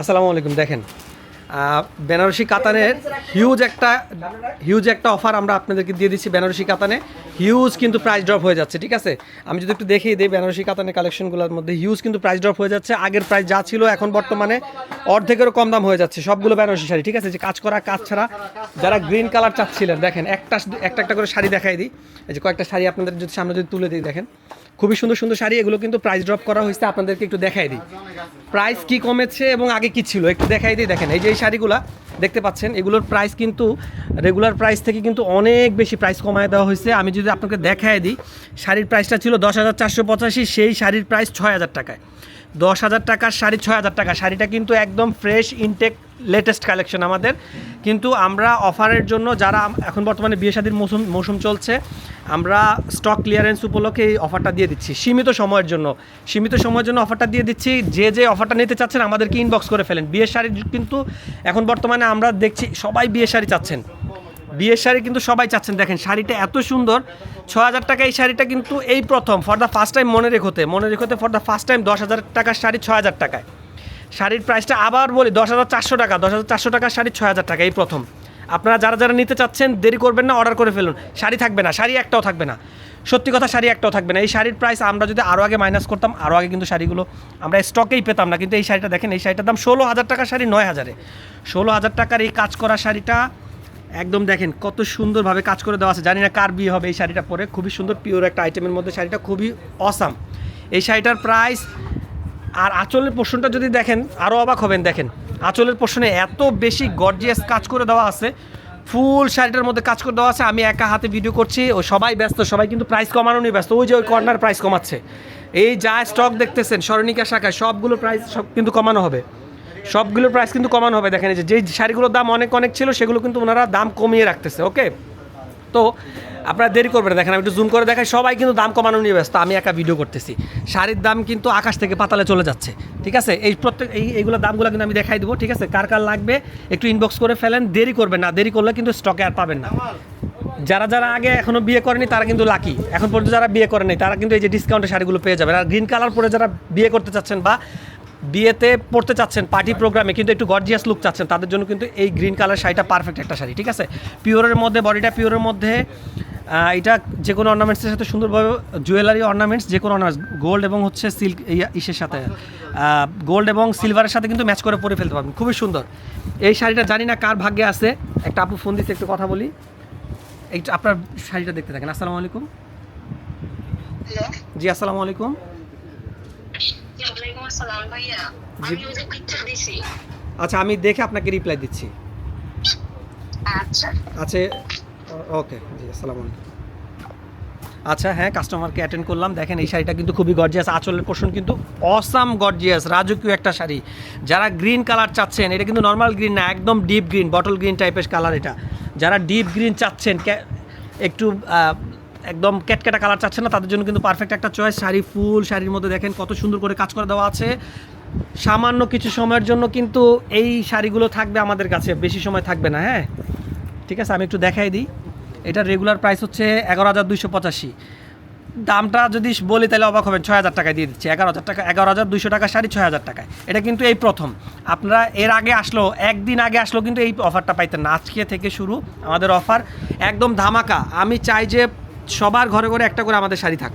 আসসালামু আলাইকুম, দেখেন। বেনারসি কাতানের হিউজ একটা হিউজ একটা অফার আমরা আপনাদেরকে দিয়ে দিচ্ছি বেনারসি কাতানে। হিউজ কিন্তু প্রাইস ড্রপ হয়ে যাচ্ছে, ঠিক আছে? আমি যদি একটু দেখিয়ে দিই বেনারসি কাতানের কালেকশনগুলোর মধ্যে হিউজ কিন্তু প্রাইস ড্রপ হয়ে যাচ্ছে। আগের প্রাইস যা ছিল, এখন বর্তমানে অর্ধেকেরও কম দাম হয়ে যাচ্ছে। সবগুলো বেনারসি শাড়ি, ঠিক আছে? যে কাজ করা, কাজ ছাড়া যারা গ্রিন কালার চাচ্ছিলেন, দেখেন, একটা একটা একটা করে শাড়ি দেখাই দিই। এই যে কয়েকটা শাড়ি আপনাদের যদি সামনে যদি তুলে দিই, দেখেন। খুবই সুন্দর সুন্দর শাড়ি, এগুলো কিন্তু প্রাইস ড্রপ করা হয়েছে, আপনাদেরকে একটু দেখাই দিই। প্রাইস কি কমেছে এবং আগে কি ছিল? একটু দেখাই দিয়ে দেখেন, এই যে এই শাড়িগুলা, দেখতে পাচ্ছেন, এগুলোর প্রাইস কিন্তু রেগুলার প্রাইস থেকে কিন্তু অনেক বেশি প্রাইস কমায় দেওয়া হয়েছে। আমি যদি আপনাকে দেখাই দিই, শাড়ির প্রাইসটা ছিল দশ হাজার চারশো পঁচাশি, সেই শাড়ির প্রাইস ছয় হাজার টাকায়। দশ হাজার টাকার শাড়ি ছয় হাজার টাকা, শাড়িটা কিন্তু একদম ফ্রেশ ইনটেক লেটেস্ট কালেকশন আমাদের। কিন্তু আমরা অফারের জন্য যারা এখন বর্তমানে বিয়ে শাদির মৌসুম মৌসুম চলছে, আমরা স্টক ক্লিয়ারেন্স উপলক্ষে এই অফারটা দিয়ে দিচ্ছি। সীমিত সময়ের জন্য। সীমিত সময়ের জন্য অফারটা দিয়ে দিচ্ছি। যে যে অফারটা নিতে চাচ্ছেন আমাদেরকে ইনবক্স করে ফেলেন। বিয়ের শাড়ি কিন্তু এখন বর্তমানে আমরা দেখছি সবাই বিয়ের শাড়ি চাচ্ছেন। বিয়ের শাড়ি কিন্তু সবাই চাচ্ছেন। দেখেন, শাড়িটা এত সুন্দর। ছ হাজার টাকা এই শাড়িটা কিন্তু এই প্রথম ফর দ্য ফার্স্ট টাইম মনে রেখোতে। মনে রেখোতে ফর দ্য ফার্স্ট টাইম দশ হাজার টাকার শাড়ি ছ হাজার টাকায়। শাড়ির প্রাইসটা আবার বলি, দশ হাজার চারশো টাকা, দশ হাজার চারশো টাকার শাড়ি ছয় হাজার টাকা, এই প্রথম। আপনারা যারা যারা নিতে চাচ্ছেন, দেরি করবেন না অর্ডার করে ফেলুন। শাড়ি থাকবে না, শাড়ি একটাও থাকবে না। সত্যি কথা, শাড়ি একটাও থাকবে না। এই শাড়ির প্রাইস আমরা যদি আরও আগে মাইনাস করতাম আরও আগে কিন্তু শাড়িগুলো আমরা স্টকেই পেতাম না। কিন্তু এই শাড়িটা দেখেন, এই শাড়িটার দাম ষোলো হাজার টাকার শাড়ি, নয় হাজারে। ষোলো হাজার টাকার এই কাজ করা শাড়িটা, একদম দেখেন, কত সুন্দরভাবে কাজ করে দেওয়া আছে। জানি না কার বিয়ে হবে এই শাড়িটা পরে। খুবই সুন্দর পিওর একটা আইটেমের মধ্যে শাড়িটা, খুবই অসাম এই শাড়িটার প্রাইস আর আঁচলের পোর্শনটা যদি দেখেন আরও অবাক হবেন, দেখেন। আঁচলের পোর্শনে এত বেশি গর্জিয়াস কাজ করে দেওয়া আছে। ফুল শাড়িটার মধ্যে কাজ করে দেওয়া আছে। আমি একা হাতে ভিডিও করছি। ও সবাই ব্যস্ত, সবাই কিন্তু প্রাইস কমানো নিয়ে ব্যস্ত। ওই যে ওই কর্নার প্রাইস কমাচ্ছে। এই যা স্টক দেখতেছেন স্মরণিকা শাখায়, সবগুলো প্রাইস সব কিন্তু কমানো হবে। সবগুলোর প্রাইস কিন্তু কমানো হবে। দেখেন যে, যেই শাড়িগুলোর দাম অনেক অনেক ছিল, সেগুলো কিন্তু ওনারা দাম কমিয়ে রাখতেছে ওকে তো আপনারা দেরি করবেন দেখেন আমি একটু জুম করে দেখাই সবাই কিন্তু দাম কমানো নিয়ে ব্যস্ত আমি একা ভিডিও করতেছি। শাড়ির দাম কিন্তু আকাশ থেকে পাতালে চলে যাচ্ছে ঠিক আছে? এই প্রত্যেক এই এইগুলো দামগুলো কিন্তু আমি দেখাই দেবো ঠিক আছে? কার কার লাগবে একটু ইনবক্স করে ফেলেন দেরি করবেন না দেরি করলে কিন্তু স্টকে আর পাবেন না। যারা যারা আগে এখনও বিয়ে করেনি তারা কিন্তু লাকি এখন পর্যন্ত যারা বিয়ে করেনি তারা কিন্তু এই যে ডিসকাউন্টের শাড়িগুলো পেয়ে যাবেন। আর গ্রিন কালার পরে যারা বিয়ে করতে চাচ্ছেন বা বিয়েতে পড়তে চাচ্ছেন পার্টি প্রোগ্রামে কিন্তু একটু গর্জিয়াস লুক চাচ্ছেন তাদের জন্য কিন্তু এই গ্রিন কালার শাড়িটা পারফেক্ট একটা শাড়ি ঠিক আছে? পিওরের মধ্যে বডিটা পিওরের মধ্যে এটা যে কোনো অর্নামেন্টসের সাথে সুন্দরভাবে জুয়েলারি অর্নামেন্টস যে কোনো অর্নামেন্টস গোল্ড এবং হচ্ছে সিল্ক ইসের সাথে গোল্ড এবং সিলভারের সাথে কিন্তু ম্যাচ করে পরে ফেলতে পারবেন খুবই সুন্দর। এই শাড়িটা জানি না কার ভাগ্যে আছে একটা আপু ফোন দিচ্ছে একটু কথা বলি। একটু আপনার শাড়িটা দেখতে থাকেন আসসালামু আলাইকুম। জি আসসালামু আলাইকুম। আচ্ছা আমি দেখে আপনাকে রিপ্লাই দিচ্ছি। আচ্ছা। আচ্ছা ওকে জি, আসসালামু আলাইকুম। আচ্ছা হ্যাঁ কাস্টমারকে অ্যাটেন্ড করলাম। দেখেন, এই শাড়িটা কিন্তু খুবই গর্জিয়াস আঁচলের পোর্শন কিন্তু অসাম গর্জিয়াস রাজকীয় একটা শাড়ি। যারা গ্রিন কালার চাচ্ছেন, এটা কিন্তু নর্মাল গ্রিন না, একদম ডিপ গ্রিন বটল গ্রিন টাইপের কালার এটা। যারা ডিপ গ্রিন চাচ্ছেন একটু একদম ক্যাটক্যাটা কালার চাচ্ছেন না, তাদের জন্য কিন্তু পারফেক্ট একটা চয়েস শাড়ি ফুল শাড়ির মধ্যে দেখেন কত সুন্দর করে কাজ করে দেওয়া আছে। সামান্য কিছু সময়ের জন্য কিন্তু এই শাড়িগুলো থাকবে আমাদের কাছে, বেশি সময় থাকবে না হ্যাঁ? ঠিক আছে, আমি একটু দেখাই দিই। এটা রেগুলার প্রাইস হচ্ছে এগারো হাজার দুইশো পঁচাশি। দামটা যদি বলি, তাহলে অবাক হবেন, ছয় হাজার টাকায় দিয়ে দিচ্ছি। এগারো হাজার টাকা, এগারো হাজার দুশো টাকা, শাড়ি ছয় হাজার টাকায়। এটা কিন্তু এই প্রথম। আপনারা এর আগে আসলো, একদিন আগে আসলো কিন্তু এই অফারটা পাইতেন না। আজকে থেকে শুরু আমাদের অফার একদম ধামাকা। আমি চাই যে সবার ঘরে ঘরে একটা করে আমাদের শাড়ি থাক।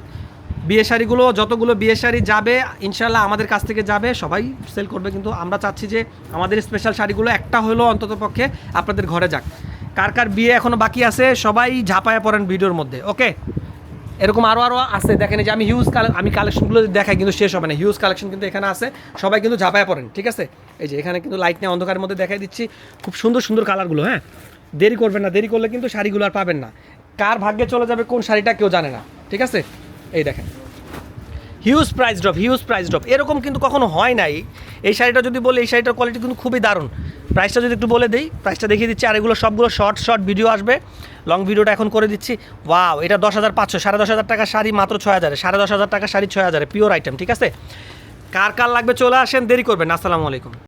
বিয়ে শাড়িগুলো, যতগুলো বিয়ে শাড়ি যাবে ইনশাল্লাহ আমাদের কাছ থেকে যাবে, সবাই সেল করবে। কিন্তু আমরা চাচ্ছি যে আমাদের স্পেশাল শাড়িগুলো একটা হলেও অন্তত পক্ষে আপনাদের ঘরে যাক। কার কার বিয়ে এখনও বাকি আছে, সবাই ঝাঁপায় পড়েন ভিডিওর মধ্যে, ওকে? এরকম আরও আরও আছে, দেখেন যে আমি হিউজ আমি কালেকশনগুলো দেখাই কিন্তু শেষ হবে না হিউজ কালেকশন কিন্তু এখানে আছে, সবাই কিন্তু ঝাঁপায় পড়েন, ঠিক আছে? এই যে এখানে কিন্তু লাইট নিয়ে অন্ধকারের মধ্যে দেখাই দিচ্ছি, খুব সুন্দর সুন্দর কালারগুলো হ্যাঁ? দেরি করবেন না, দেরি করলে কিন্তু শাড়িগুলো আর পাবেন না। কার ভাগ্যে চলে যাবে, কোন শাড়িটা কেউ জানে না, ঠিক আছে? এই দেখেন। Huge price drop huge price drop এরকম কিন্তু কখনো হয় নাই। এই শাড়িটা যদি বলি, এই শাড়িটার কোয়ালিটি কিন্তু খুবই দারুণ। প্রাইসটা যদি একটু বলে দিই প্রাইসটা দেখিয়ে দিচ্ছি, আর এগুলো সবগুলো শর্ট শর্ট ভিডিও আসবে। লং ভিডিওটা এখন করে দিচ্ছি। ওয়াও এটা দশ হাজার পাঁচশো, সাড়ে দশ হাজার টাকা শাড়ি মাত্র ছয় হাজারে, সাড়ে দশ হাজার টাকা শাড়ি ছয় হাজারে পিওর আইটেম ঠিক আছে? কার কার লাগবে চলে আসেন, দেরি করবেন আসসালামু আলাইকুম।